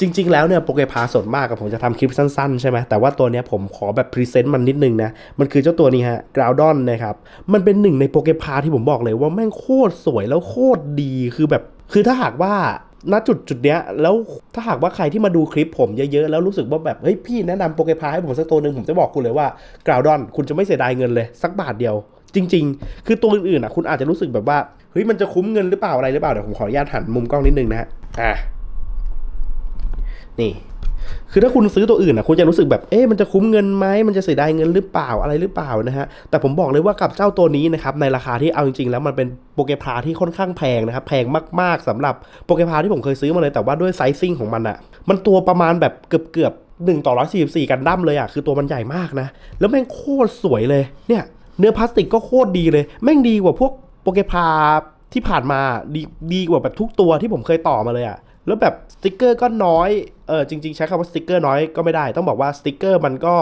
จริง ๆ แล้วเนี่ยโปเกพาส่วนมากกับผมจะทำคลิปสั้น ๆ ใช่ไหมแต่ว่าตัวเนี้ยผมขอแบบพรีเซนต์มันนิดนึงนะ มันคือเจ้าตัวนี้ฮะกราวดอนนะครับ มันเป็นหนึ่งในโปเกพาที่ผมบอกเลยว่าแม่งโคตรสวยแล้วโคตรดีคือแบบ คือถ้าหากว่าณจุดจุดเนี้ยแล้วถ้าหากว่าใครที่มาดูคลิปผมเยอะๆ แล้วรู้สึกว่าแบบ เฮ้ยพี่แนะนำโปเกพาให้ผมสักตัวหนึ่งผมจะบอกคุณเลยว่ากราวดอนคุณจะไม่เสียดายเงินเลย สักบาทเดียว จริง ๆ คือตัวอื่นๆอะคุณอาจจะรู้สึกแบบว่าเฮ้ยมันจะคุ้มเงินหรือเปล่าอะไรหรือเปล่าเดี๋ยวผมขออนุญาตหันมุมกล้องนิดนึงนะฮะอะ นี่ คือถ้าคุณซื้อตัวอื่นอะคุณจะรู้สึกแบบ เอ๊ะมันจะคุ้มเงินไหมมันจะเสียดายเงินหรือเปล่าอะไรหรือเปล่านะฮะ แต่ผมบอกเลยว่ากับเจ้าตัวนี้นะครับ ในราคาที่เอาจริงๆ แล้วมันเป็นโปเกพาที่ค่อนข้างแพงนะครับ แพงมากๆสำหรับโปเกพาที่ผมเคยซื้อมาเลย แต่ว่าด้วยไซซิ่งของมันอะมันตัวประมาณแบบเกือบเกือบหนึ่งต่อร้อยสี่สี่กันดั้มเลยอะคือตัวมันใหญ่มากนะ แล้วแม่งโคตรสวยเลย เนี่ย เนื้อพลาสติกก็โคตรดีเลย แม่งดีกว่าพวกโปเกพาที่ผ่านมาดีดีกว่าแบบทุกตัวที่ผมเคยต่อมาเลยอะ แล้วแบบสติกเกอร์ก็น้อย เออจริง ๆ ใช้คำว่าสติกเกอร์น้อยก็ไม่ได้ ต้องบอกว่าสติกเกอร์มันก็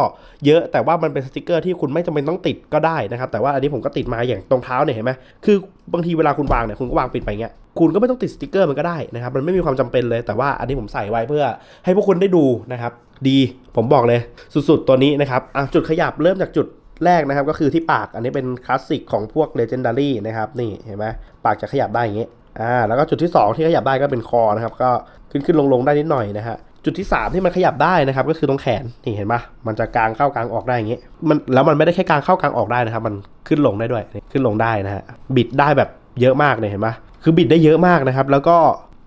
เยอะ แต่ว่ามันเป็นสติกเกอร์ที่คุณไม่จำเป็นต้องติดก็ได้นะครับ แต่ว่าอันนี้ผมก็ติดมาอย่างตรงเท้าเนี่ยเห็นไหมคือบางทีเวลาคุณวางเนี่ยคุณก็วางปิดไปเงี้ย คุณก็ไม่ต้องติดสติกเกอร์มันก็ได้นะครับ มันไม่มีความจำเป็นเลย แต่ว่าอันนี้ผมใส่ไว้เพื่อให้พวกคุณได้ดูนะครับ ดีผมบอกเลยสุดๆตัวนี้นะครับอะจุดขยับเริ่มจากจุดแรกนะครับก็คือที่ปากอันนี้เป็นคลาสสิกของพวก Legendary นะครับนี่เห็นไหมปากจะขยับได้อย่างงี้ อ่าแล้วก็จุดที่ 2 ที่ขยับได้ก็เป็นคอนะครับ ก็ขึ้นขึ้นลงลงได้นิดหน่อยนะฮะจุดที่ 3 ที่มันขยับได้นะครับ ก็คือตรงแขนนี่เห็นปะมันจะกลางเข้ากลางออกได้อย่างงี้มันแล้วมันไม่ได้แค่กลางเข้ากลางออกได้นะครับ มันขึ้นลงได้ด้วยขึ้นลงได้นะฮะบิดได้แบบเยอะมากเลยเห็นปะคือบิดได้เยอะมากนะครับ แล้วก็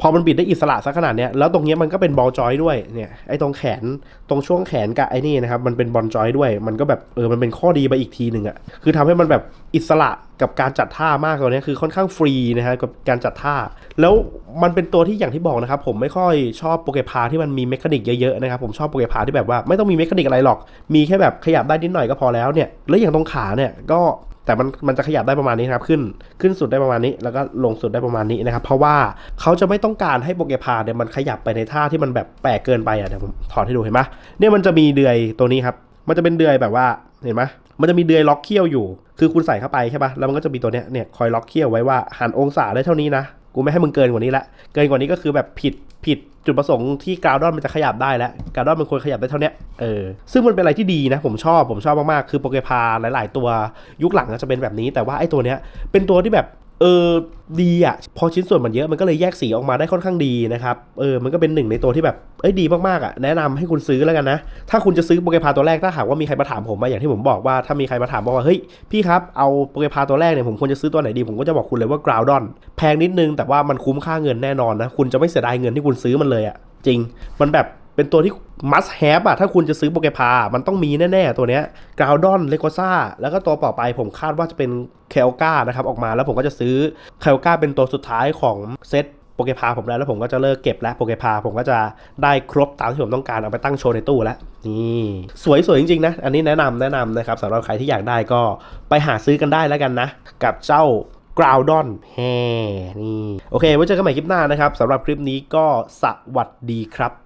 พอมันบิดได้อิสระซะขนาดเนี้ยแล้วตรงเนี้ยมันก็เป็นบอลจอยด้วยเนี่ยไอ้ตรงแขนตรงช่วงแขนกับไอ้นี่นะครับมันเป็นบอลจอยด้วย มันก็แบบเออมันเป็นข้อดีไปอีกทีหนึ่งอะคือทำให้มันแบบอิสระกับการจัดท่ามากตัวเนี้ยคือค่อนข้างฟรีนะฮะกับการจัดท่า แล้วมันเป็นตัวที่อย่างที่บอกนะครับผมไม่ค่อยชอบโปเกพาที่มันมีเมคานิกเยอะๆนะครับผมชอบโปเกพาที่แบบว่าไม่ต้องมีเมคานิกอะไรหรอก มีแค่แบบขยับได้นิดหน่อยก็พอแล้วเนี่ยแล้วอย่างตรงขาเนี่ยก็ แต่มันมันจะขยับได้ประมาณนี้นะครับขึ้นขึ้นสุดได้ประมาณนี้ แล้วก็ลงสุดได้ประมาณนี้นะครับ เพราะว่าเขาจะไม่ต้องการให้โปเกพาเนี่ยมันขยับไปในท่าที่มันแบบแปลกเกินไปอะเดี๋ยวผมถอดให้ดูเห็นไหมเนี่ยมันจะมีเดือยตัวนี้ครับมันจะเป็นเดือยแบบว่าเห็นไหมมันจะมีเดือยล็อกเขี้ยวอยู่ คือคุณใส่เข้าไปใช่ปะแล้วมันก็จะมีตัวเนี้ยเนี่ยคอยล็อกเขี้ยวไว้ว่าหันองศาได้เท่านี้นะ กูไม่ให้มึงเกินกว่านี้ละ เกินกว่านี้ก็คือแบบผิดผิดจุดประสงค์ที่กราวดอนมันจะขยับได้แล้วกราวดอนมันควรขยับได้เท่านี้เออซึ่งมันเป็นอะไรที่ดีนะ ผมชอบผมชอบมากๆ คือโปเกพาหลาย ๆ ตัวยุคหลังก็จะเป็นแบบนี้ แต่ว่าไอ้ตัวเนี้ยเป็นตัวที่แบบ เออดีอะ พอชิ้นส่วนมันเยอะมันก็เลยแยกสีออกมาได้ค่อนข้างดีนะครับเออมันก็เป็นหนึ่งในตัวที่แบบเอ้ยดีมากๆอะแนะนำให้คุณซื้อแล้วกันนะ ถ้าคุณจะซื้อโปเกพาตัวแรกถ้าหากว่ามีใครมาถามผมมาอย่างที่ผมบอกว่าถ้ามีใครมาถามบอกว่าเฮ้ยพี่ครับเอาโปเกพาตัวแรกเนี่ยผมควรจะซื้อตัวไหนดีผมก็จะบอกคุณเลยว่ากราวดอนแพงนิดนึงแต่ว่ามันคุ้มค่าเงินแน่นอนนะคุณจะไม่เสียดายเงินที่คุณซื้อมันเลยอะจริง มันแบบ เป็นตัวที่ must have อะถ้าคุณจะซื้อโปเกพา มันต้องมีแน่ ๆ ตัวเนี้ยกราวดอนเลโกซ่าแล้วก็ตัวต่อไปผมคาดว่าจะเป็นเคลกานะครับออกมาแล้วผมก็จะซื้อเคลกาเป็นตัวสุดท้ายของเซตโปเกพาผมแล้วแล้วผมก็จะเลิกเก็บแล้วโปเกพาผมก็จะได้ครบตามที่ผมต้องการเอาไปตั้งโชว์ในตู้แล้วนี่สวยสวยจริงๆนะ อันนี้แนะนำแนะนำนะครับสำหรับใครที่อยากได้ก็ไปหาซื้อกันได้แล้วกันนะ กับเจ้ากราวดอนแฮนี่ โอเคไว้เจอกันใหม่คลิปหน้านะครับสำหรับคลิปนี้ก็สวัสดีครับ